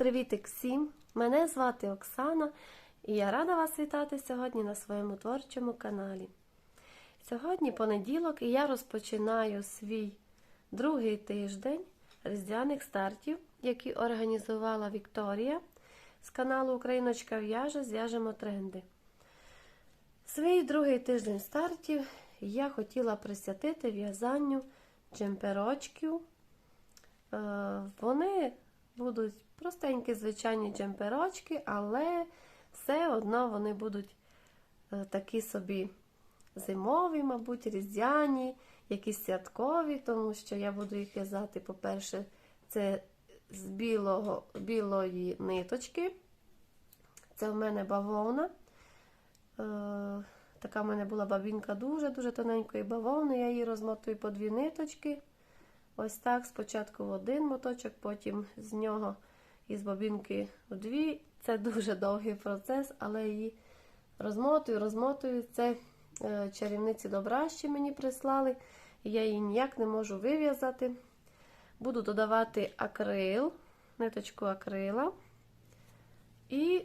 Привіт-привітик всім! Мене звати Оксана і я рада вас вітати сьогодні на своєму творчому каналі. Сьогодні понеділок і я розпочинаю свій другий тиждень різдвяних стартів, які організувала Вікторія з каналу Україночка в'яже Зв'яжемо тренди. Свій другий тиждень стартів я хотіла присвятити в'язанню джемперочків. Е, Вони будуть простенькі звичайні джемперочки, але все одно вони будуть е, такі собі зимові, мабуть, різдвяні, якісь святкові, тому що я буду їх в'язати, по-перше, це з білого, білої ниточки. Це в мене бавовна. Е, така в мене була бабінка дуже-дуже тоненької бавовни. Я її розмотую по дві ниточки. Ось так, спочатку в один моточок, потім з нього із бобінки в дві. Це дуже довгий процес, але її розмотую, розмотую. Це е, чарівниці добра, що мені прислали. Я її ніяк не можу вив'язати. Буду додавати акрил, ниточку акрила. І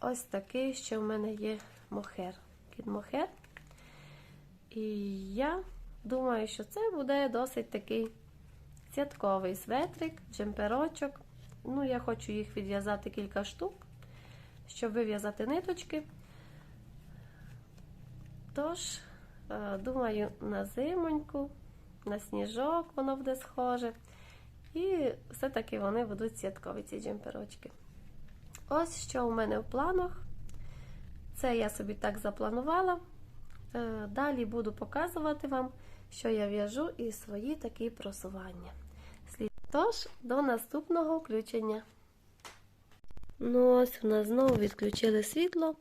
ось такий, що в мене є мохер. Кід мохер. І я думаю, що це буде досить такий святковий светрик, джемперочок. Ну, я хочу їх відв'язати кілька штук, щоб вив'язати ниточки. Тож, е, думаю, на зимоньку, на сніжок воно буде схоже. І все-таки вони будуть святкові, ці джемперочки. Ось що у мене в планах. Це я собі так запланувала. Е, Далі буду показувати вам, що я в'яжу і свої такі просування. Тож, до наступного включення. Ну, ось у нас знову відключили світло,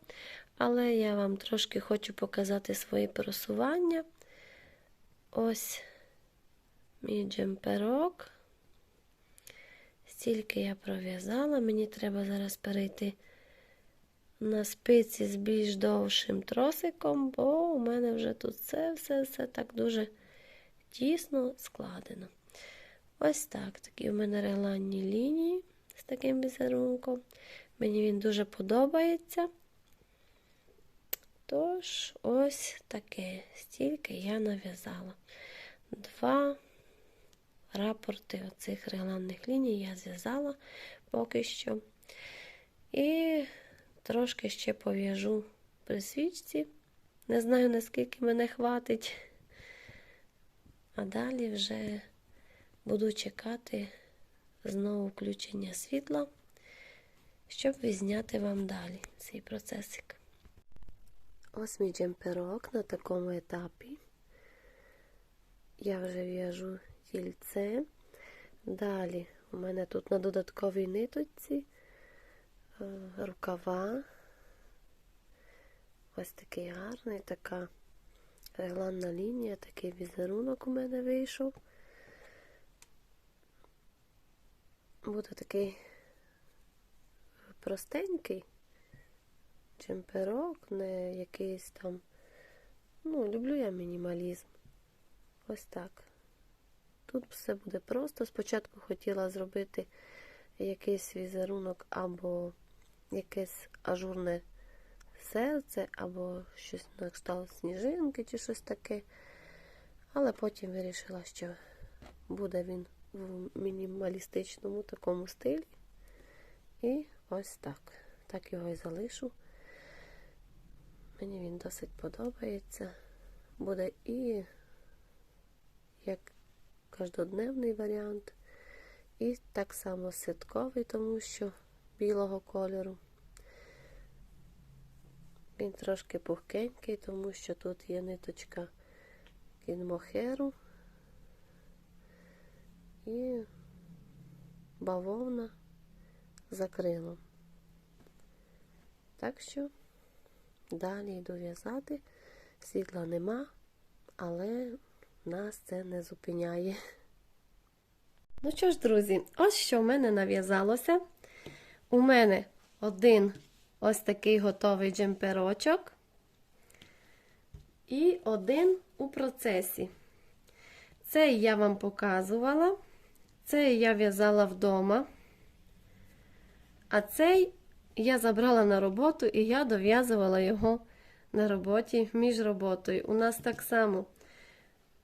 але я вам трошки хочу показати свої просування. Ось мій джемперок. Стільки я пров'язала, мені треба зараз перейти на спиці з більш довшим тросиком, бо у мене вже тут все-все-все так дуже тісно складено. Ось так. Такі у мене регланні лінії з таким візерунком. Мені він дуже подобається. Тож, ось таке стільки я нав'язала. Два рапорти оцих регланних ліній я зв'язала поки що. І трошки ще пов'яжу при свічці. Не знаю, наскільки мене хватить. А далі вже буду чекати знову включення світла, щоб відзняти вам далі цей процесик. Ось мій джемперок на такому етапі. Я вже в'яжу кільце. Далі у мене тут на додатковій ниточці рукава. Ось такий гарний, така регланна лінія, такий візерунок у мене вийшов. Буде такий простенький чемперок, не якийсь там. Ну, люблю я мінімалізм. Ось так. Тут все буде просто. Спочатку хотіла зробити якийсь візерунок або якесь ажурне серце, або щось на кшталт сніжинки чи щось таке. Але потім вирішила, що буде він в мінімалістичному такому стилі. І ось так. Так його і залишу. Мені він досить подобається. Буде і як кожнодневний варіант, і так само святковий, тому що білого кольору. Він трошки пухкенький, тому що тут є ниточка кінмохеру і бавовна за крилом. Так що далі йду в'язати. Світла нема, але нас це не зупиняє. Ну що ж, друзі, ось що в мене нав'язалося. У мене один ось такий готовий джемперочок. І один у процесі. Цей я вам показувала. Цей я в'язала вдома. А цей я забрала на роботу і я дов'язувала його на роботі між роботою. У нас так само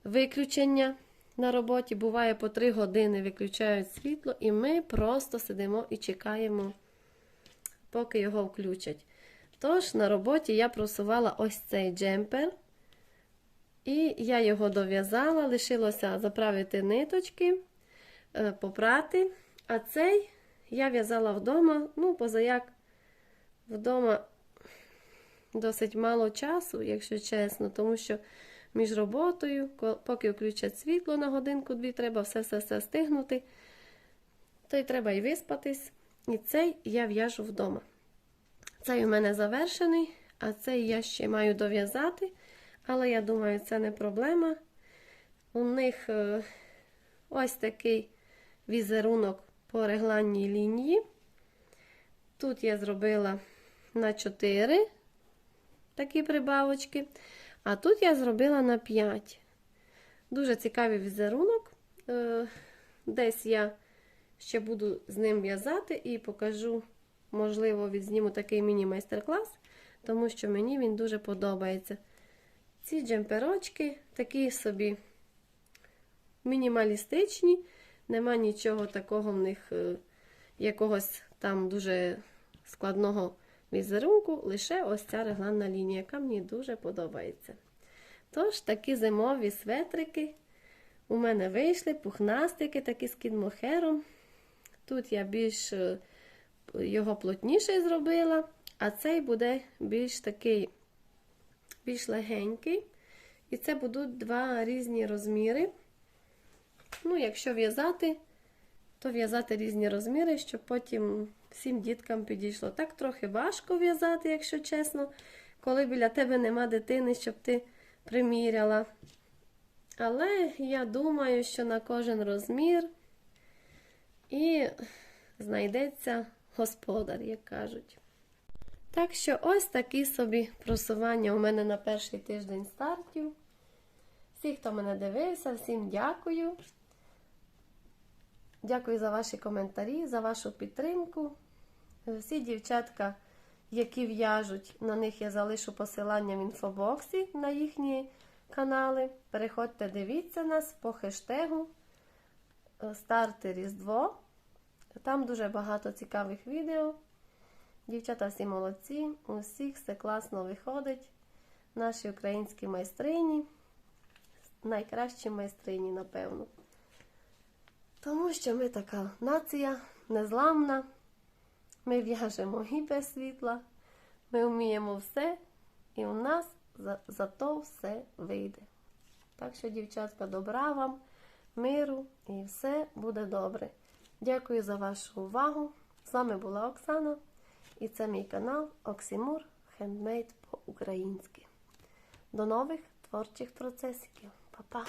виключення на роботі буває по 3 години виключають світло, і ми просто сидимо і чекаємо, поки його включать. Тож на роботі я просувала ось цей джемпер. І я його дов'язала, лишилося заправити ниточки, е, попрати. А цей я в'язала вдома, ну, позаяк вдома досить мало часу, якщо чесно, тому що між роботою, поки включать світло на годинку-дві, треба все-все-все стигнути. То й треба і виспатись. І цей я в'яжу вдома. Цей у мене завершений, а цей я ще маю дов'язати. Але я думаю, це не проблема. У них е, ось такий візерунок по регланній лінії. Тут я зробила на 4 такі прибавочки, а тут я зробила на 5. Дуже цікавий візерунок. Е, Десь я ще буду з ним в'язати і покажу, можливо, відзніму такий міні-майстер-клас, тому що мені він дуже подобається. Ці джемперочки такі собі мінімалістичні, нема нічого такого в них, е, якогось там дуже складного візерунку, лише ось ця регланна лінія, яка мені дуже подобається. Тож, такі зимові светрики у мене вийшли, пухнастики, такі з кінмохером. Тут я більш е, його плотніший зробила, а цей буде більш такий більш легенький. І це будуть два різні розміри. Ну, якщо в'язати, то в'язати різні розміри, щоб потім всім діткам підійшло. Так трохи важко в'язати, якщо чесно, коли біля тебе нема дитини, щоб ти приміряла. Але я думаю, що на кожен розмір і знайдеться господар, як кажуть. Так що ось такі собі просування у мене на перший тиждень стартів. Всі, хто мене дивився, всім дякую. Дякую за ваші коментарі, за вашу підтримку. Всі дівчатка, які в'яжуть, на них я залишу посилання в інфобоксі на їхні канали. Переходьте, дивіться нас по хештегу Старти Різдво. Там дуже багато цікавих відео. Дівчата всі молодці, у всіх все класно виходить. Наші українські майстрині, найкращі майстрині, напевно. Тому що ми така нація незламна, ми в'яжемо і без світла, ми вміємо все, і у нас за, зато все вийде. Так що, дівчатка, добра вам, миру і все буде добре. Дякую за вашу увагу. З вами була Оксана. І це мій канал Оксімур Хендмейд по-українськи. До нових творчих процесів. Па-па!